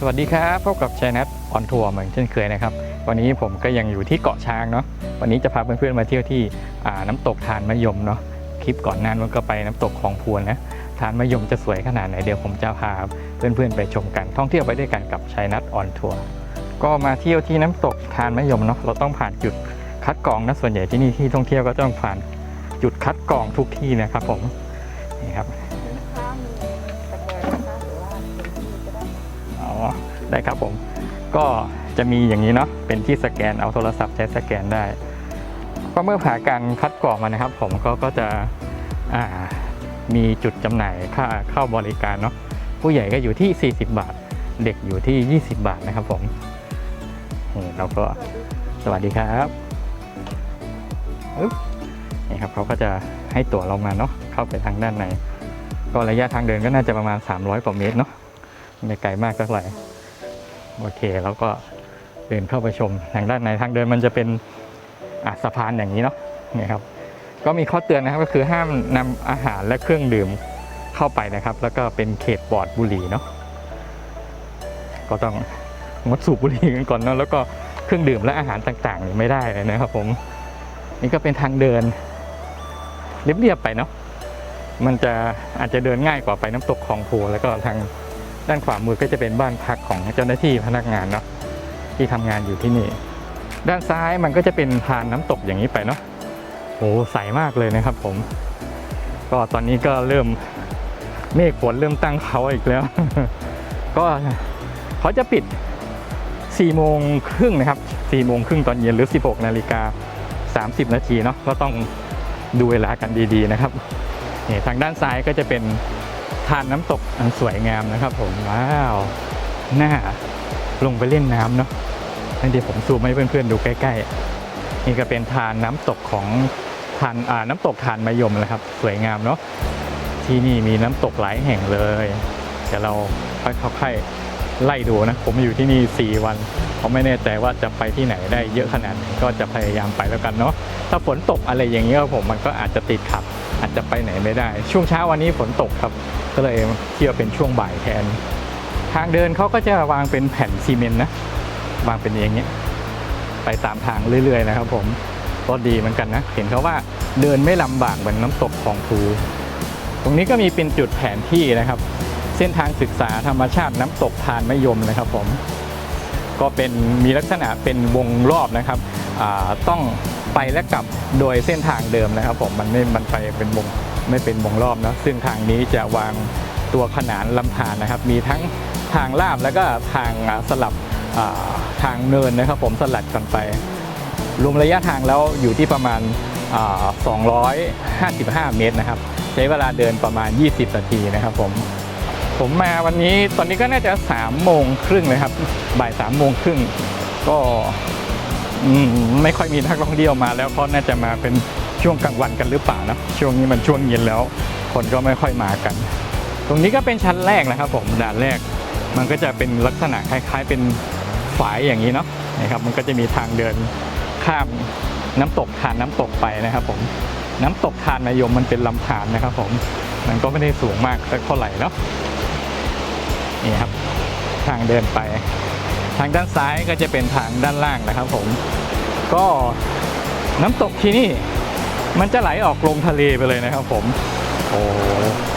สวัสดีครับพบกับช n นัทออนทัวร์เหมือนเช่นเคยนะครับ วันนี้ผมก็ยังอยู่ที่เกาะช้างเนาะวันนี้จะพาเพื่อนๆมาเที่ยวที่น้ำตกทานมะยมเนาะคลิปก่อนหน้านันก็ไปน้ำตกคลองพูนนะทานมะยมจะสวยขนาดไหนเดี๋ยวผมจะพาเพื่อนๆไปชมกันท่องเที่ยวไปด้วยกันกับช n นัทออนทัวร์ก็มาเที่ยวที่น้ำตกทานมะยมเนาะเราต้องผ่านจุดคัดกรองนะส่วนใหญ่ที่นี่ที่ท่องเที่ยวก็ต้องผ่านจุดคัดกรองทุกที่นะครับผมนี่ครับ ได้ครับผม ก็จะมีอย่างนี้เนาะเป็นที่สแกนเอาโทรศัพท์ใช้สแกนได้ ก็เมื่อผ่านการคัดกรองมานะครับ ผมก็ก็จะมีจุดจำหน่ายค่าเข้าบริการเนาะผู้ใหญ่ก็อยู่ที่ 40 บาท เด็กอยู่ที่ 20 บาทนะครับผมนี่เราก็สวัสดีครับอึ๊บนี่ครับเขาก็จะให้ตั๋วเรามาเนาะเข้าไปทางด้านใน ก็ระยะทางเดินก็น่าจะประมาณ 300กว่าเมตรเนาะไม่ไกลมากเท่าไหร่ โอเคแล้วก็เดินเข้าไปชมทางด้านในทางเดินมันจะเป็นอะสะพานอย่างนี้เนาะนี่ครับ ก็มีข้อเตือนนะครับก็คือห้ามนำอาหารและเครื่องดื่มเข้าไปนะครับ แล้วก็เป็นเขตปลอดบุหรี่เนาะก็ต้องงดสูบบุหรี่กันก่อนเนาะแล้วก็เครื่องดื่มและอาหารต่างๆนี่ไม่ได้เลยนะครับ ผม นี่ก็เป็นทางเดินเรียบๆไปเนาะมันจะอาจจะเดินง่ายกว่าไปน้ำตกคลองโพแล้วก็ทาง ด้านขวามือก็จะเป็นบ้านพักของเจ้าหน้าที่พนักงานเนาะที่ทำงานอยู่ที่นี่ ด้านซ้ายมันก็จะเป็นทานน้ำตกอย่างนี้ไปเนาะโอ้ใสมากเลยนะครับผม ก็ตอนนี้ก็เริ่มเมฆฝนเริ่มตั้งเขาอีกแล้ว ก็เขาจะปิด4โมงครึ่งนะครับ4โมงครึ่งตอนเย็นหรือ 16นาฬิกา30 นาทีเนาะก็ต้องดูเวลากันดีๆนะครับนี่ทางด้านซ้ายก็จะเป็น ทานน้ำตกอันสวยงามนะครับผม ว้าวน่าลงไปเล่นน้ำเนาะนั่นเดี๋ยวผมซูมให้เพื่อนๆดูใกล้ๆ นี่ก็เป็นทานน้ำตกของทานอ่าน้ำตกทานมะยมนะครับ สวยงามเนาะ ที่นี่มีน้ำตกหลายแห่งเลย เดี๋ยวเราค่อยๆไล่ดูนะ ผมอยู่ที่นี่ 4 วันเขาไม่แน่ใจว่าจะไปที่ไหนได้เยอะขนาดไหนก็จะพยายามไปแล้วกันเนาะ ถ้าฝนตกอะไรอย่างเงี้ยผมมันก็อาจจะติดขัด อาจจะไปไหนไม่ได้ ช่วงเช้าวันนี้ฝนตกครับ ก็เลยเที่ยวเป็นช่วงบ่ายแทน ทางเดินเขาก็จะวางเป็นแผ่นซีเมนต์นะ วางเป็นอย่างเงี้ย ไปตามทางเรื่อยๆนะครับ ผมก็ดีเหมือนกันนะ เห็นเขาว่าเดินไม่ลำบากเหมือนน้ำตกของภูตรงนี้ก็มีเป็นจุดแผนที่นะครับ เส้นทางศึกษาธรรมชาติน้ำตกทานมะยมนะครับ ผม ก็เป็นมีลักษณะเป็นวงรอบนะครับต้อง ไปและกลับโดยเส้นทางเดิมนะครับผมมันไม่มันไปเป็นวงไม่เป็นวงรอบนะซึ่งทางนี้จะวางตัวขนานลำธารนะครับ มีทั้งทางลาบแล้วก็ทางสลับทางเนินนะครับ ผมสลัดกันไป รวมระยะทางแล้วอยู่ที่ประมาณ 255 เมตรนะครับ ใช้เวลาเดินประมาณ 20 นาทีนะครับผมผมมาวันนี้ตอนนี้ก็น่าจะ3โมงครึ่งเลยครับ บ่าย3โมงครึ่งก็ ไม่ค่อยมีนักท่องเที่ยวมาแล้วเพราะน่าจะมาเป็นช่วงกลางวันกันหรือเปล่านะช่วงนี้มันช่วงเย็นแล้ว คนก็ไม่ค่อยมากัน ตรงนี้ก็เป็นชั้นแรกนะครับ ผมด่านแรก มันก็จะเป็นลักษณะคล้าย ๆ เป็นฝายอย่างนี้เนาะนะครับ มันก็จะมีทางเดินข้ามน้ำตกทานน้ำตกไปนะครับ ผมน้ำตกทานนายมมันเป็นลำธารนะครับ ผมมันก็ไม่ได้สูงมากสักเท่าไหร่เนาะนี่ครับ ทางเดินไป ทางด้านซ้ายก็จะเป็นทางด้านล่างนะครับผม ก็น้ำตกที่นี่มันจะไหลออกลงทะเลไปเลยนะครับ ผม โอ้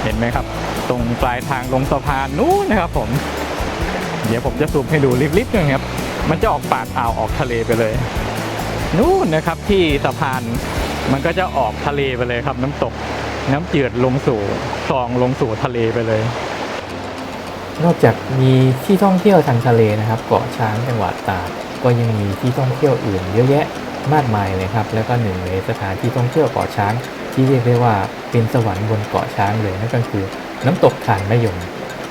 เห็นไหมครับ ตรงปลายทางลงสะพานนู้นนะครับ ผม เดี๋ยวผมจะซูมให้ดูลิบๆหนึ่งครับ มันจะออกปากอ่าวออกทะเลไปเลย นู่นนะครับที่สะพานมันก็จะออกทะเลไปเลยครับ น้ำตกน้ำจืดลงสู่คลองลงสู่ทะเลไปเลย นอกจากมีที่ท่องเที่ยวทางทะเลนะครับ เกาะช้างจังหวัดตาดก็ยังมีที่ท่องเที่ยวอื่นเยอะแยะมากมายเลยครับ แล้วก็หนึ่งในสถานที่ท่องเที่ยวเกาะช้าง ที่เรียกได้ว่าเป็นสวรรค์บนเกาะช้างเลยนั่นก็คือ น้ำตกทานมะยม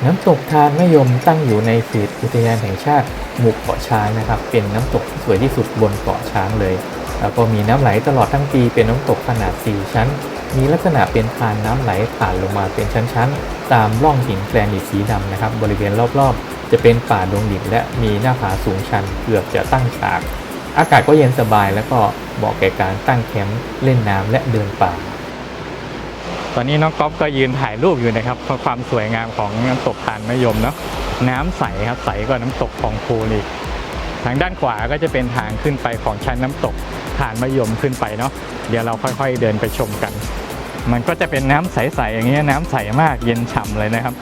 น้ำตกทานมะยมตั้งอยู่ในเขตอุทยานแห่งชาติหมู่เกาะช้างนะครับ เป็นน้ำตกที่สวยที่สุดบนเกาะช้างเลย แล้วก็มีน้ำไหลตลอดทั้งปีเป็นน้ำตกขนาด 4 ชั้น มีลักษณะเป็นทานน้ำไหลผ่านลงมาเป็นชั้นๆ ตามร่องหินแกรนิตสีดำนะครับ บริเวณรอบๆ จะเป็นป่าดงดิบและมีหน้าผาสูงชันเกือบจะตั้งฉาก อากาศก็เย็นสบายแล้วก็เหมาะแก่การตั้งแคมป์เล่นน้ำและเดินป่า ตอนนี้น้องก๊อฟก็ยืนถ่ายรูปอยู่นะครับเพราะความสวยงามของน้ำตกทานมะยมเนาะน้ำใสครับใสกว่าน้ำตกของภูอีกทางด้านขวาก็จะเป็นทางขึ้นไปของชั้นน้ำตก ฐานมะยมขึ้นไปเนาะเดี๋ยวเราค่อยๆเดินไปชมกัน มันก็จะเป็นน้ำใสๆอย่างเงี้ยน้ำใสมากเย็นฉ่ำเลยนะครับ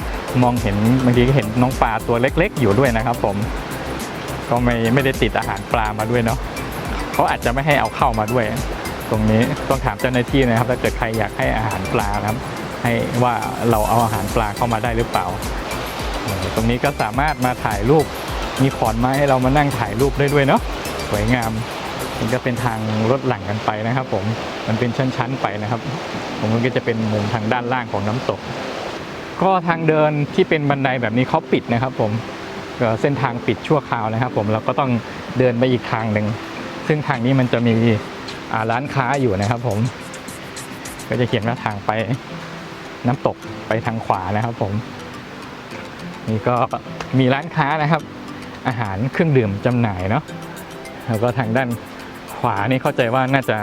มองเห็นบางทีก็เห็นน้องปลาตัวเล็ก ๆ อยู่ด้วยนะครับ ผมก็ไม่ไม่ได้ติดอาหารปลามาด้วยเนาะเขาอาจจะไม่ให้เอาเข้ามาด้วย ตรงนี้ต้องถามเจ้าหน้าที่นะครับ ถ้าเกิดใครอยากให้อาหารปลานะครับ ให้ว่าเราเอาอาหารปลาเข้ามาได้หรือเปล่า ตรงนี้ก็สามารถมาถ่ายรูปมีขอนไม้ให้เรามานั่งถ่ายรูปได้ด้วยเนาะสวยงาม มันก็เป็นทางรถหลังกันไปนะครับ ผมมันเป็นชั้นๆไปนะครับตรงนี้ก็จะเป็นมุมทางด้านล่างของน้ำตก ก็ทางเดินที่เป็นบันไดแบบนี้เขาปิดนะครับ ผมเส้นทางปิดชั่วคราวนะครับ ผมเราก็ต้องเดินไปอีกทางหนึ่งซึ่งทางนี้มันจะมีร้านค้าอยู่นะครับ ผม ก็จะเขียนว่าทางไปน้ำตกไปทางขวานะครับ ผม นี่ก็มีร้านค้านะครับ อาหารเครื่องดื่มจำหน่ายเนาะแล้วก็ทางด้าน ขวานี่เข้าใจว่าน่าจะ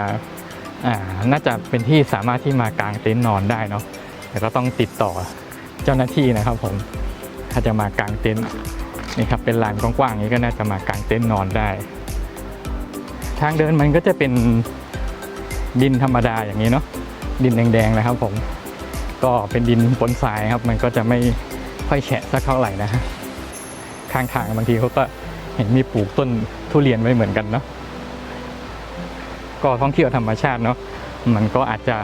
อ่าน่าจะเป็นที่สามารถที่มากางเต็นท์นอนได้เนาะแต่ก็ต้องติดต่อเจ้าหน้าที่นะครับผมถ้าจะมากางเต็นท์นี่ครับเป็นลานกว้างๆนี้ก็น่าจะมากางเต็นท์นอนได้ ทางเดินมันก็จะเป็นดินธรรมดาอย่างนี้เนาะดินแดงๆนะครับผมก็เป็นดินปนทรายครับ มันก็จะไม่ค่อยแฉะสักเท่าไหร่นะข้างทางบางทีเขาก็เห็นมีปลูกต้นทุเรียนไว้เหมือนกันเนาะ ก็ท่องเที่ยวธรรมชาติเนาะมันก็อาจจะ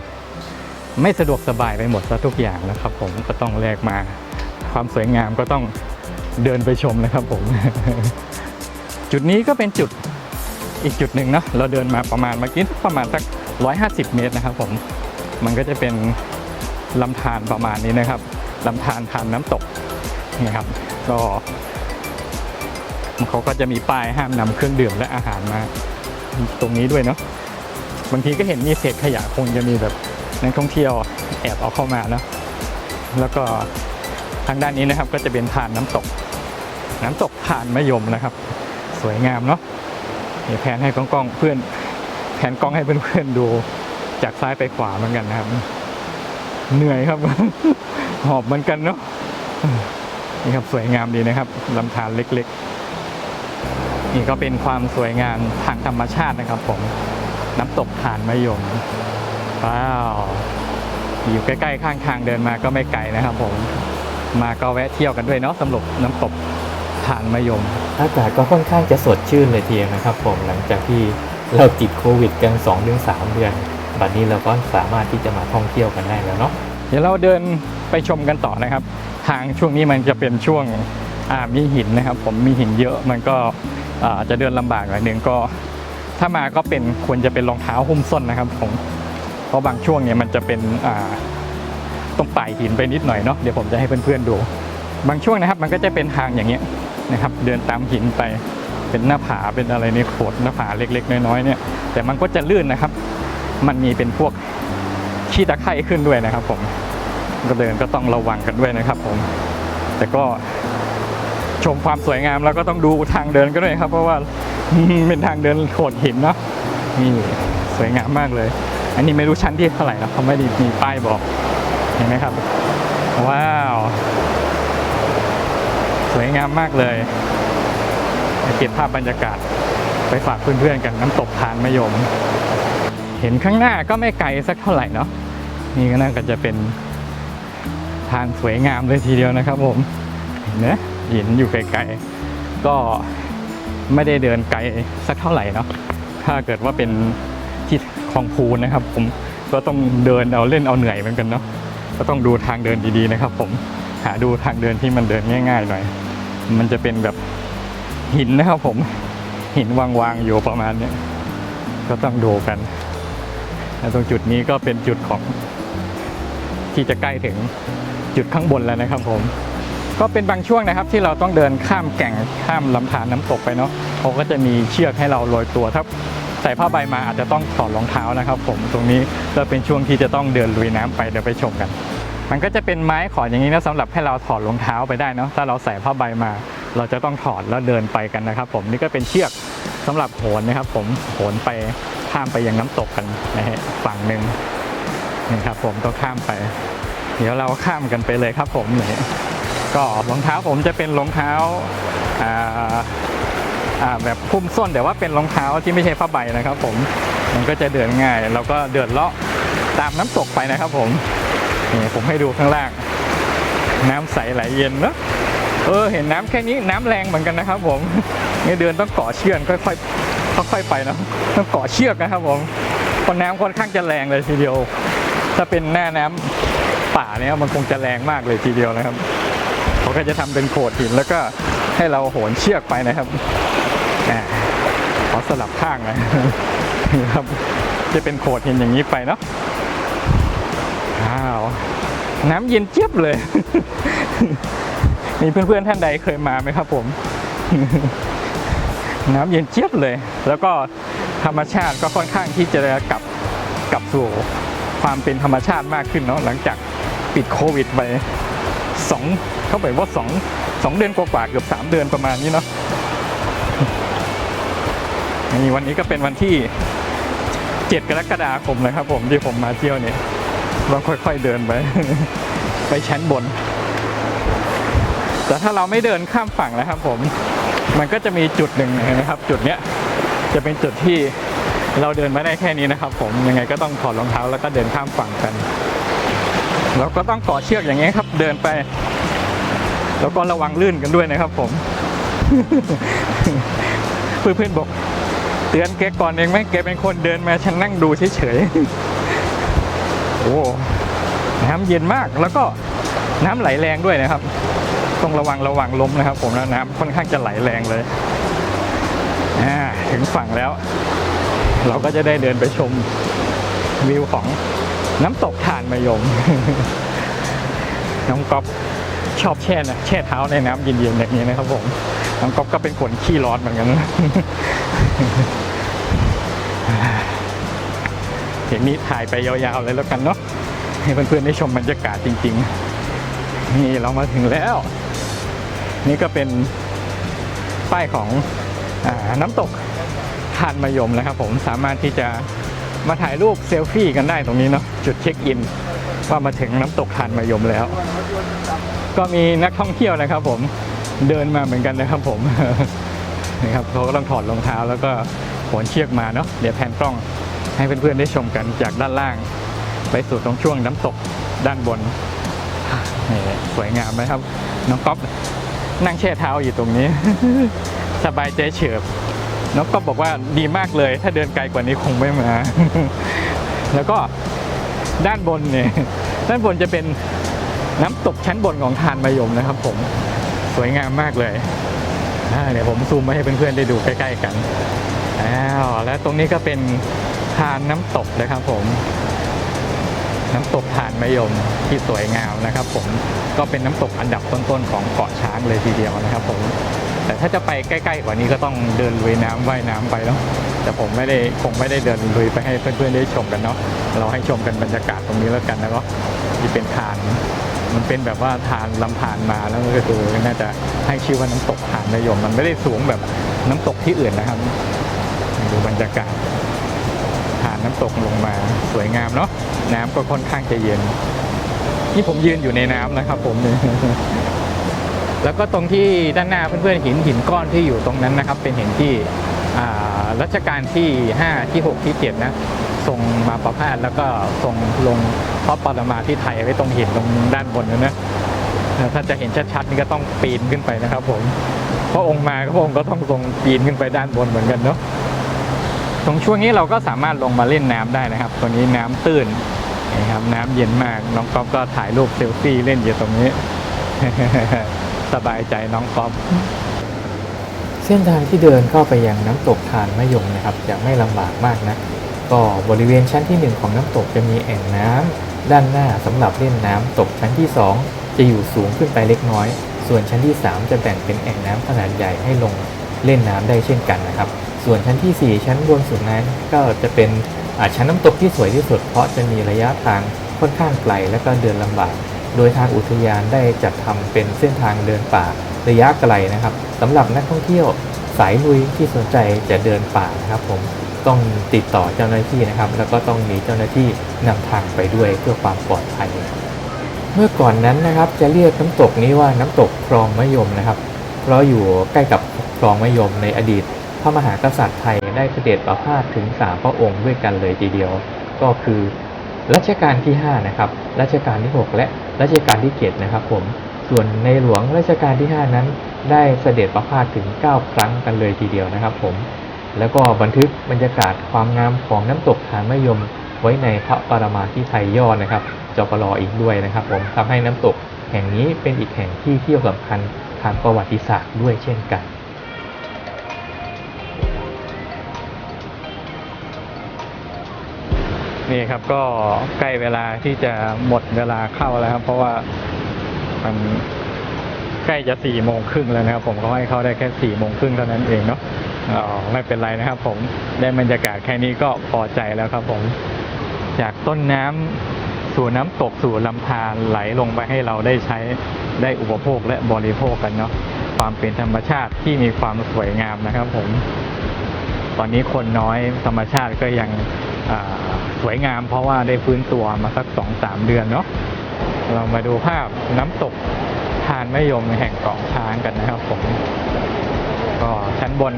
ไม่สะดวกสบายไปหมดซะทุกอย่างนะครับผมก็ต้องแลกมาความสวยงามก็ต้องเดินไปชมนะครับผม จุดนี้ก็เป็นจุดอีกจุดหนึ่งเนาะเราเดินมาประมาณเมื่อกี้ประมาณสัก 150 เมตรนะครับผมมันก็จะเป็นลำธารประมาณนี้นะครับลำธารทานน้ำตกนี่ครับ ก็เขาก็จะมีป้ายห้ามนำเครื่องดื่มและอาหารมาตรงนี้ด้วยเนาะ บางทีก็เห็นมีเศษขยะคงจะมีแบบนักท่องเที่ยวแอบเอาเข้ามาเนาะแล้วก็ทางด้านนี้นะครับก็จะเป็นทานน้ำตก น้ำตกทานมะยมนะครับ สวยงามเนาะนี่แผนให้กล้องเพื่อนแผนกล้องให้เพื่อนๆดูจากซ้ายไปขวาเหมือนกันนะครับ เหนื่อยครับ หอบเหมือนกันเนาะนี่ครับสวยงามดีนะครับลำธารเล็ก ๆ นี่ก็เป็นความสวยงามทางธรรมชาตินะครับผม น้ำตกฐานมะยมว้าวอยู่ใกล้ๆข้างทางเดินมาก็ไม่ไกลนะครับผมมาก็แวะเที่ยวกันด้วยเนาะสำหรับน้ำตกฐานมะยมอากาศก็ค่อนข้างจะสดชื่นเลยทีเดียวนะครับ ผมหลังจากที่เราติดโควิดกัน2-3เดือนบัดนี้เราก็สามารถที่จะมาท่องเที่ยวกันได้แล้วเนาะเดี๋ยวเราเดินไปชมกันต่อนะครับ ทางช่วงนี้มันจะเป็นช่วงอ่ามีหินนะครับ ผมมีหินเยอะมันก็อ่าจะเดินลำบากหน่อยหนึงก็ ถ้ามาก็เป็นควรจะเป็นรองเท้าหุ้มส้นนะครับผมเพราะบางช่วงเนี่ยมันจะเป็นอ่าต้องไต่หินไปนิดหน่อยเนาะเดี๋ยวผมจะให้เพื่อนๆดู บางช่วงนะครับ มันก็จะเป็นทางอย่างเงี้ยนะครับ เดินตามหินไปเป็นหน้าผาเป็นอะไรในโขดหน้าผาเล็ก ๆ น้อยๆเนี่ย แต่มันก็จะลื่นนะครับ มันมีเป็นพวกขี้ตะไคร่ขึ้นด้วยนะครับ ผมก็เดินก็ต้องระวังกันด้วยนะครับ ผม แต่ก็ชมความสวยงามแล้วก็ต้องดูทางเดินก็ด้วยครับ เพราะว่า เป็นทางเดินโขดหินเนาะนี่สวยงามมากเลย อันนี้ไม่รู้ชั้นที่เท่าไหร่นะเขาไม่ได้มีป้ายบอกเห็นไหมครับ ว้าว สวยงามมากเลยเก็บภาพบรรยากาศไปฝากเพื่อนๆกันน้ำตกทานมะยม เห็นข้างหน้าก็ไม่ไกลสักเท่าไหร่เนาะนี่ก็น่าจะเป็นทางสวยงามเลยทีเดียวนะครับผมเห็นไหมหินอยู่ไกลๆก็ ไม่ได้เดินไกลสักเท่าไหร่เนาะถ้าเกิดว่าเป็นที่คลองพูนนะครับ ผมก็ต้องเดินเอาเล่นเอาเหนื่อยเหมือนกันเนาะก็ต้องดูทางเดินดีๆนะครับ ผมหาดูทางเดินที่มันเดินง่ายๆหน่อย มันจะเป็นแบบหินนะครับ ผมหินวางๆอยู่ประมาณเนี้ก็ต้องดูกันและตรงจุดนี้ก็เป็นจุดของที่จะใกล้ถึงจุดข้างบนแล้วนะครับผม ก็เป็นบางช่วงนะครับที่เราต้องเดินข้ามแก่งข้ามลำธารน้ำตกไปเนาะเขาก็จะมีเชือกให้เราโรยตัวถ้าใส่ผ้าใบมาอาจจะต้องถอดรองเท้านะครับ ผมตรงนี้ก็เป็นช่วงที่จะต้องเดินลุยน้ำไปเดี๋ยวไปชมกัน มันก็จะเป็นไม้ขอนอย่างนี้นะสำหรับให้เราถอดรองเท้าไปได้เนาะถ้าเราใส่ผ้าใบมา เราจะต้องถอดแล้วเดินไปกันนะครับ ผมนี่ก็เป็นเชือกสำหรับโหนนะครับ ผมโหนไปข้ามไปยังน้ำตกกันนะฮะฝั่งหนึ่งนี่ครับ ผมต้องข้ามไป เดี๋ยวเราข้ามกันไปเลยครับ ผมนี่ ก็รองเท้าผมจะเป็นรองเท้าแบบพุ่มส้นแต่ว่าเป็นรองเท้าที่ไม่ใช่ผ้าใบนะครับ ผมมันก็จะเดินง่ายแล้วก็เดินเลาะตามน้ำตกไปนะครับ ผมนี่ผมให้ดูข้างล่าง น้ำใสไหลเย็นเนอะเออเห็นน้ำแค่นี้น้ำแรงเหมือนกันนะครับ ผมเนี่ยเดินต้องเกาะเชือกค่อยๆค่อยๆไปนะต้องเกาะเชือกนะครับ ผมเพราะน้ำค่อนข้างจะแรงเลยทีเดียว ถ้าเป็นหน้าน้ำป่าเนี่ยมันคงจะแรงมากเลยทีเดียวนะครับ เขาก็จะทำเป็นโขดหินแล้วก็ให้เราโหนเชือกไปนะครับขอสลับข้างนะนี่ครับ จะเป็นโขดหินอย่างนี้ไปเนาะอ้าวน้ำเย็นเจี๊ยบเลย มีเพื่อนๆท่านใดเคยมาไหมครับผม น้ำเย็นเจี๊ยบเลย แล้วก็ธรรมชาติก็ค่อนข้างที่จะกลับกลับสู่ความเป็นธรรมชาติมากขึ้นเนาะหลังจากปิดโควิดไป สองเข้าไปว่าสองสองเดือนกว่าๆเกือบสามเดือนประมาณนี้เนาะนี่วันนี้ก็เป็นวันที่ 7 กรกฎาคมนะครับผมที่ผมมาเที่ยวเนี่ยเราค่อยๆเดินไป ไปชั้นบน แต่ถ้าเราไม่เดินข้ามฝั่งนะครับผม มันก็จะมีจุดหนึ่งนะครับ จุดเนี้ยจะเป็นจุดที่เราเดินมาได้แค่นี้นะครับ ผมยังไงก็ต้องถอดรองเท้าแล้วก็เดินข้ามฝั่งกัน เราก็ต้องต่อเชือกอย่างเงี้ยครับ เดินไป แล้วก็ระวังลื่นกันด้วยนะครับ ผม เพื่อนๆบอก เตือนแกก่อนเองไหมแกเป็นคนเดินมาฉันนั่งดูเฉยๆโอ้น้ำเย็นมากแล้วก็น้ำไหลแรงด้วยนะครับ ต้องระวังระวังล้มนะครับ ผมแล้วน้ำค่อนข้างจะไหลแรงเลยอ่าถึงฝั่งแล้ว เราก็จะได้เดินไปชมวิวของ น้ำตกถ่านมะยม น้องก๊อฟชอบแช่นะแช่เท้าในน้ำเย็นๆแบบนี้นะครับผม น้องก๊อฟก็เป็นคนขี้ร้อนเหมือนกันเห็นนี้ถ่ายไปยาวๆเลยแล้วกันเนาะให้เพื่อนๆได้ชมบรรยากาศจริง ๆ นี่เรามาถึงแล้ว นี่ก็เป็นป้ายของอน้ำตกทานมะยมนะครับผมสามารถที่จะ มาถ่ายรูปเซลฟี่กันได้ตรงนี้เนาะจุดเช็คอินว่ามาถึงน้ำตกทานมะยมแล้ว ก็มีนักท่องเที่ยวนะครับ ผมเดินมาเหมือนกันนะครับผมนะครับเขาก็ต้องถอดรองเท้าแล้วก็โหนเชือกมาเนาะเดี๋ยวแพนกล้องให้เพื่อนๆได้ชมกันจากด้านล่าง ไปสู่ตรงช่วงน้ำตกด้านบนสวยงามไหมครับ น้องก๊อฟนั่งแช่เท้าอยู่ตรงนี้ สบายใจเฉิบ น้องก๊อฟบอกว่าดีมากเลย ถ้าเดินไกลกว่านี้คงไม่มา แล้วก็ด้านบนเนี่ยด้านบนจะเป็นน้ำตกชั้นบนของทานมะยมนะครับ ผมสวยงามมากเลยเดี๋ยวผมซูมมาให้เพื่อนๆได้ดูใกล้ๆกันอ้าวแล้วตรงนี้ก็เป็นทานน้ำตกนะครับผม น้ำตกทานมะยมที่สวยงามนะครับ ผมก็เป็นน้ำตกอันดับต้นๆของเกาะช้างเลยทีเดียวนะครับ ผม แต่ถ้าจะไปใกล้ๆกว่านี้ก็ต้องเดินลุยน้ำว่ายน้ำไปเนาะแต่ผมไม่ได้คงไม่ได้เดินลุยไปให้เพื่อนๆได้ชมกันเนาะเราให้ชมกันบรรยากาศตรงนี้แล้วกันนะเนาะที่เป็นทานมันเป็นแบบว่าทานลำธารมาแล้วก็คือน่าจะให้ชื่อว่าน้ำตกทานมะยมมันไม่ได้สูงแบบน้ำตกที่อื่นนะครับดูบรรยากาศทานน้ำตกลงมาสวยงามเนาะน้ำก็ค่อนข้างจะเย็นนี่ผมยืนอยู่ในน้ำนะครับ ผมนี่ แล้วก็ตรงที่ด้านหน้าเพื่อนๆหินหินก้อนที่อยู่ตรงนั้นนะครับ เป็นหินที่รัชกาลที่ 5 ที่ 6 ที่ 7 นะทรงมาประพาสแล้วก็ทรงลงพระปรมาที่ไทยไว้ตรงหินตรงด้านบนนั้นนะถ้าจะเห็นชัดๆนี่ก็ต้องปีนขึ้นไปนะครับผมพระองค์มาพระองค์ก็ต้องทรงปีนขึ้นไปด้านบนเหมือนกันเนาะตรงช่วงนี้เราก็สามารถลงมาเล่นน้ำได้นะครับตรงนี้น้ำตื้นนะครับน้ำเย็นมากน้องก๊อฟก็ถ่ายรูปเซลฟี่เล่นอยู่ตรงนี้ สบายใจน้องก๊อฟเส้นทางที่เดินเข้าไปยังน้ำตกทานมะยมนะครับจะไม่ลำบากมากนะก็บริเวณชั้นที่ 1 ของน้ำตกจะมีแอ่งน้ำด้านหน้าสำหรับเล่นน้ำตกชั้นที่ 2 จะอยู่สูงขึ้นไปเล็กน้อย ส่วนชั้นที่ 3 จะแบ่งเป็นแอ่งน้ำขนาดใหญ่ให้ลงเล่นน้ำได้เช่นกันนะครับ ส่วนชั้นทีสี่4 ชั้นบนสุดนั้นก็จะเป็นอ่าชั้นน้ำตกที่สวยที่สุด เพราะจะมีระยะทางค่อนข้างไกลและก็เดินลำบาก โดยทางอุทยานได้จัดทำเป็นเส้นทางเดินป่าระยะไกลนะครับสำหรับนักท่องเที่ยวสายลุยที่สนใจจะเดินป่านะครับผมต้องติดต่อเจ้าหน้าที่นะครับ แล้วก็ต้องมีเจ้าหน้าที่นำทางไปด้วยเพื่อความปลอดภัย เมื่อก่อนนั้นนะครับจะเรียกน้ำตกนี้ว่าน้ำตกคลองมะยมนะครับ เพราะอยู่ใกล้กับคลองมะยมในอดีต พระมหากษัตริย์ไทยได้เสด็จประพาสถึง3พระองค์ด้วยกันเลยทีเดียว ก็คือรัชกาลที่ 5 นะครับ รัชกาลที่ 6 และ รัชกาลที่7นะครับผม ส่วนในหลวงรัชกาลที่ 5 นั้น ได้เสด็จประพาสถึง 9 ครั้งกันเลยทีเดียวนะครับผม แล้วก็บันทึกบรรยากาศความงามของน้ำตกฐานมะยมไว้ในพระปรมาธิไทยย่อนะครับจปรออีกด้วยนะครับ ผมทำให้น้ำตกแห่งนี้เป็นอีกแห่งที่เที่ยวสำคัญทางประวัติศาสตร์ด้วยเช่นกัน นี่ครับก็ใกล้เวลาที่จะหมดเวลาเข้าแล้วครับ เพราะว่ามันใกล้จะสี่โมงครึ่งแล้วนะครับ ผมก็ให้เข้าได้แค่สี่โมงครึ่งเท่านั้นเองเนาะอ๋อไม่เป็นไรนะครับ ผมได้บรรยากาศแค่นี้ก็พอใจแล้วครับ ผม จากต้นน้ำสู่น้ำตกสู่ลำธารไหลลงไปให้เราได้ใช้ได้อุปโภคและบริโภคกันเนาะความเป็นธรรมชาติที่มีความสวยงามนะครับ ผม ตอนนี้คนน้อยธรรมชาติก็ยังอ่า สวยงามเพราะว่าได้ฟื้นตัวมาสักสองสามเดือนเนาะเรามาดูภาพน้ำตกทานมะยมแห่งเกาะช้างกันนะครับผม ก็ชั้นบน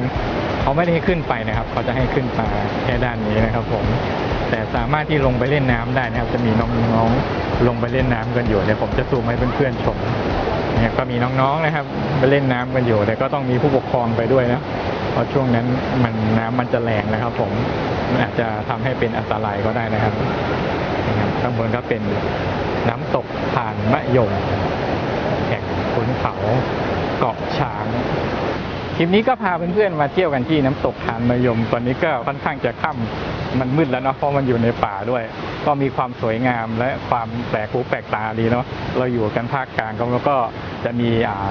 เขาไม่ได้ให้ขึ้นไปนะครับ เขาจะให้ขึ้นมาแค่ด้านนี้นะครับ ผม แต่สามารถที่ลงไปเล่นน้ำได้นะครับ จะมีน้องๆลงไปเล่นน้ำกันอยู่เดี๋ยวผมจะซูมให้เพื่อนๆชมเนี่ยก็มีน้องๆนะครับไปเล่นน้ำกันอยู่ แต่ก็ต้องมีผู้ปกครองไปด้วยนะเพราะช่วงนั้นมันน้ำมันจะแรงนะครับ ผม อาจจะทำให้เป็นอันตรายก็ได้นะครับข้างบนก็เป็นน้ำตกผ่านมะยมแห่งขุนเขาเกาะช้างคลิปนี้ก็พาเพื่อนๆมาเที่ยวกันที่น้ำตกทานมะยม ตอนนี้ก็ค่อนข้างจะค่ำมันมืดแล้วเนาะเพราะมันอยู่ในป่าด้วย ก็มีความสวยงามและความแปลกหูแปลกตาดีเนาะเราอยู่กันภาคกลางแล้วก็จะมี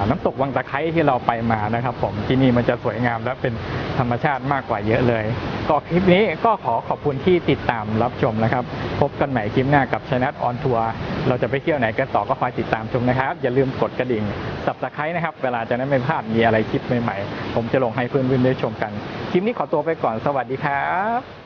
น้ำตกวังตะไคร้ที่เราไปมานะครับผมที่นี่มันจะสวยงามและเป็นธรรมชาติมากกว่าเยอะเลยก็คลิปนี้ก็ขอขอบคุณที่ติดตามรับชมนะครับ พบกันใหม่คลิปหน้ากับชนัทออนทัวร์เราจะไปเที่ยวไหนกันต่อก็คอยติดตามชมนะครับ อย่าลืมกดกระดิ่งสับตะไคร้นะครับ เวลาจะได้ไม่พลาดมีอะไรคลิปใหม่ๆ ผมจะลงให้เพื่อนๆได้ชมกัน คลิปนี้ขอตัวไปก่อนสวัสดีครับ